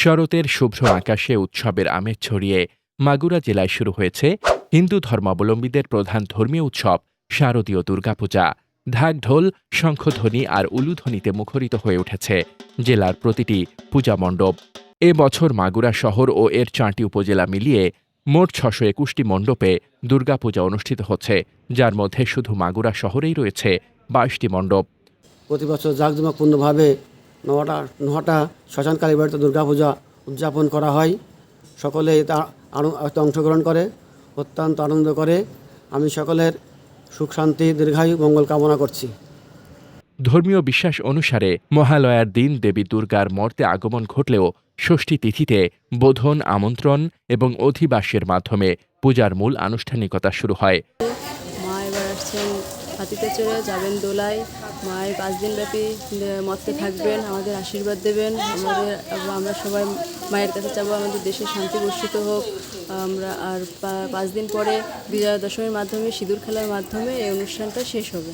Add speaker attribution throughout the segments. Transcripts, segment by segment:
Speaker 1: শরতের শুভ্র আকাশে উৎসবের আমেজ ছড়িয়ে মাগুরা জেলায় শুরু হয়েছে হিন্দু ধর্মাবলম্বীদের প্রধান ধর্মীয় উৎসব শারদীয় দুর্গাপূজা। ঢাক ঢোল শঙ্খধ্বনি আর উলুধ্বনিতে মুখরিত হয়ে উঠেছে জেলার প্রতিটি পূজা মণ্ডপ। এ বছর মাগুরা শহর ও এর চারটি উপজেলা মিলিয়ে মোট ছশো একুশটি মণ্ডপে দুর্গাপূজা অনুষ্ঠিত হচ্ছে, যার মধ্যে শুধু মাগুরা শহরেই রয়েছে বাইশটি মণ্ডপ।
Speaker 2: প্রতি বছর জাঁকজমকপূর্ণভাবে নটা নটা শ্মশান কালী বাড়িতে দুর্গাপূজা উদযাপন করা হয়। সকলে তা এতে অংশগ্রহণ করে অত্যন্ত আনন্দ করে। আমি সকলের সুখ শান্তি দীর্ঘায়ু মঙ্গল কামনা করছি।
Speaker 1: ধর্মীয় বিশ্বাস অনুসারে মহালয়ার দিন দেবী দুর্গার মর্তে আগমন ঘটলেও ষষ্ঠী তিথিতে বোধন আমন্ত্রণ এবং অধিবাসের মাধ্যমে পূজার মূল আনুষ্ঠানিকতা শুরু হয়।
Speaker 3: মা এবার আসছেন হাতিতে চড়ে যাবেন দোলায়। মায়ের পাঁচ দিন ব্যাপী মত্তে থাকবেন, আমাদের আশীর্বাদ দেবেন। আমাদের, আমরা সবাই মায়ের কাছে চাবো, আমাদের দেশে শান্তি বর্ষিত হোক। আমরা আর পাঁচ দিন পরে বিজয়া দশমীর মাধ্যমে, সিঁদুর খেলার মাধ্যমে এই অনুষ্ঠানটা শেষ হবে।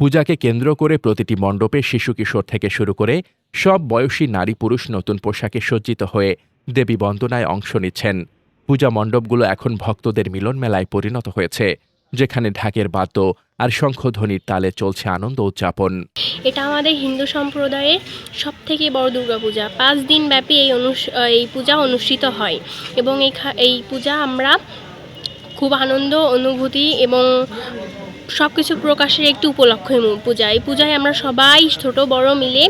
Speaker 1: পূজাকে কেন্দ্র করে প্রতিটি মণ্ডপে শিশু কিশোর থেকে শুরু করে সব বয়সী নারী পুরুষ নতুন পোশাকে সজ্জিত হয়ে দেবী বন্দনায় অংশ নিচ্ছেন। পূজা মণ্ডপগুলো এখন ভক্তদের মিলন মেলায় পরিণত হয়েছে। যেখানে ঢাকের বাদ্য আর শঙ্খধ্বনির তালে চলছে আনন্দ উদযাপন।
Speaker 4: এটা আমাদের হিন্দু সম্প্রদায়ের সব থেকে বড় দুর্গাপূজা। পাঁচ দিন ব্যাপী এই অনুষ এই পূজা অনুষ্ঠিত হয় এবং এই এই পূজা আমরা খুব আনন্দ অনুভূতি এবং সব কিছু প্রকাশের একটি উপলক্ষ পূজা। এই পূজায় আমরা সবাই ছোট বড় মিলে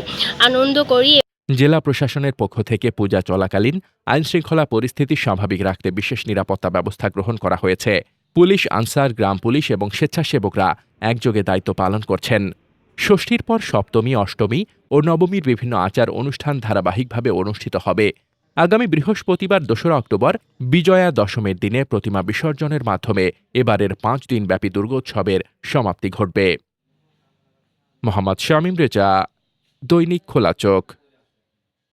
Speaker 4: আনন্দ করি।
Speaker 1: জেলা প্রশাসনের পক্ষ থেকে পূজা চলাকালীন আইনশৃঙ্খলা পরিস্থিতি স্বাভাবিক রাখতে বিশেষ নিরাপত্তা ব্যবস্থা গ্রহণ করা হয়েছে। পুলিশ, আনসার, গ্রাম পুলিশ এবং স্বেচ্ছাসেবকরা একযোগে দায়িত্ব পালন করছেন। ষষ্ঠীর পর সপ্তমী, অষ্টমী ও নবমীর বিভিন্ন আচার অনুষ্ঠান ধারাবাহিকভাবে অনুষ্ঠিত হবে। আগামী বৃহস্পতিবার, দোসরা অক্টোবর, বিজয়া দশমীর দিনে প্রতিমা বিসর্জনের মাধ্যমে এবারের পাঁচ দিনব্যাপী দুর্গোৎসবের সমাপ্তি ঘটবে। মোহাম্মদ শামীম রেজা, দৈনিক খোলা চোখ।